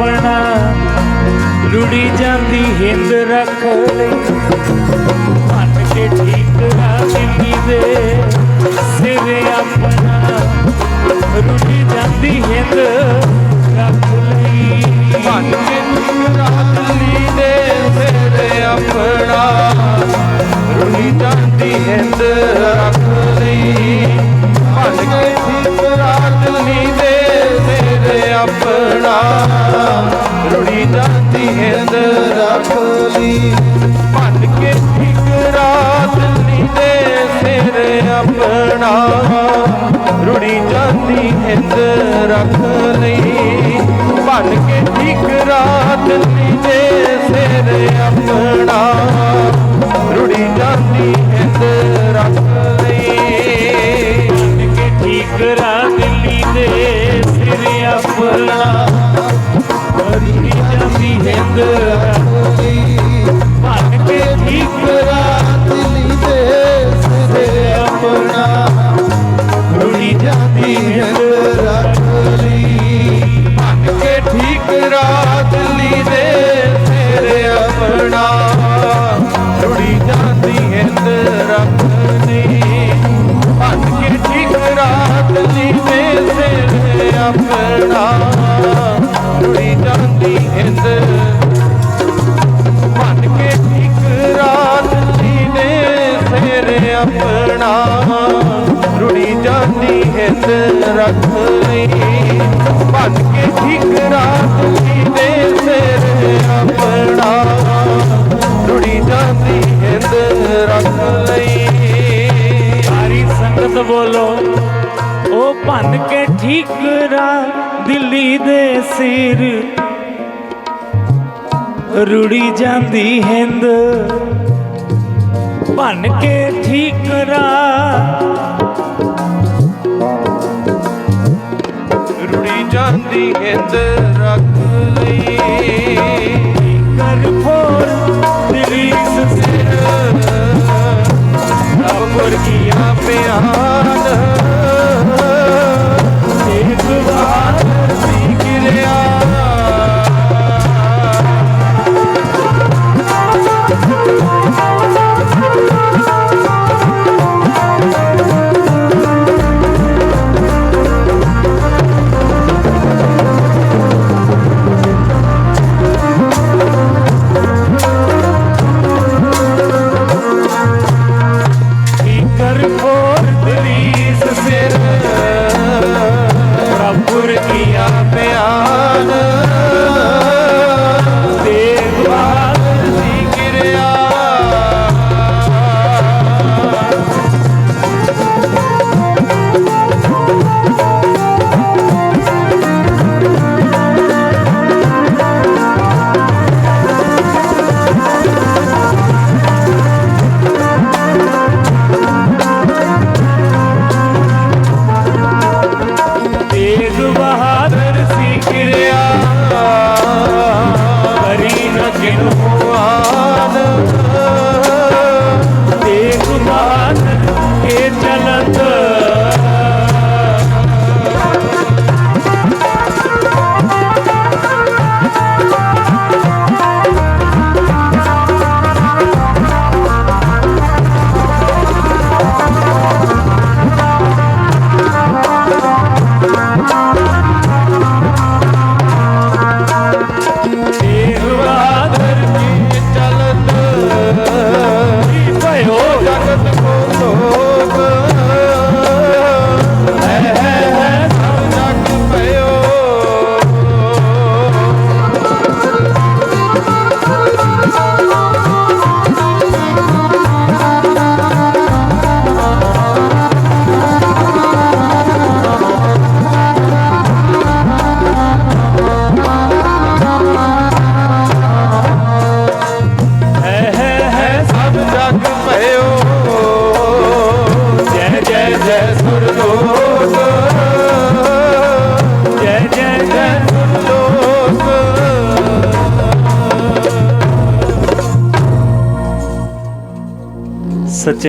ਆਪਣਾ ਰੁੜੀ ਜਾਂਦੀ ਹਿੰਦ ਰੱਖ ਲਈ। ਮੰਨ ਕੇ ਠੀਕ ਰਾਹ ਦਿੱਲੀ ਦੇ ਜਾਂਦੀ ਰੱਖ ਲਈ। ਭੰਨ ਕੇ ਠੀਕ ਰਾਤ ਲੀਜੇ ਸਿਰ ਆਪਣਾ। ਰੁੜੀ ਜਾਂਦੀ ਹਿੰਦ ਰੱਖ ਲਈ। ਮੰਨ ਕੇ ਠੀਕ ਰਾਹ ਦਿੱਲੀ ਦੇ ਸਿਰ ਆਪਣਾ। ਰੁੜੀ ਜਾਂਦੀ ਹਿੰਦ ਰੱਖ ਮੰਨ ਆਪਣਾ ਰੁੜੀ ਜਾਂਦੀ ਹਿੰਦ ਭੰਨ ਕੇ ਠੀਕ ਰਾਤ ਲੀਨੇ ਸਿਰ ਆਪਣਾ ਰੁੜੀ ਜਾਂਦੀ ਹਿੰਦ ਰੱਖ ਲਈ ਭੰਨ ਕੇ ਠੀਕ ਰਾਤ ਲੀਨੇ ਸਿਰ ਆਪਣਾ ਰੁੜੀ ਜਾਂਦੀ ਹਿੰਦ ਰੱਖ ਲਈ ਸਾਰੀ ਸੰਗਤ ਬੋਲੋ। ਉਹ ਭੰਨ ਕੇ ਠੀਕ ਰਾਹ ਦਿੱਲੀ ਦੇ ਸਿਰ। ਰੁੜੀ ਜਾਂਦੀ ਹਿੰਦ। ਭੰਨ ਕੇ ਠੀਕ ਰਾਹ ਰੁੜੀ ਜਾਂਦੀ ਹਿੰਦ, ਰੱਖ ਗੁਰ ਕੀਆ ਪਿਆਰ।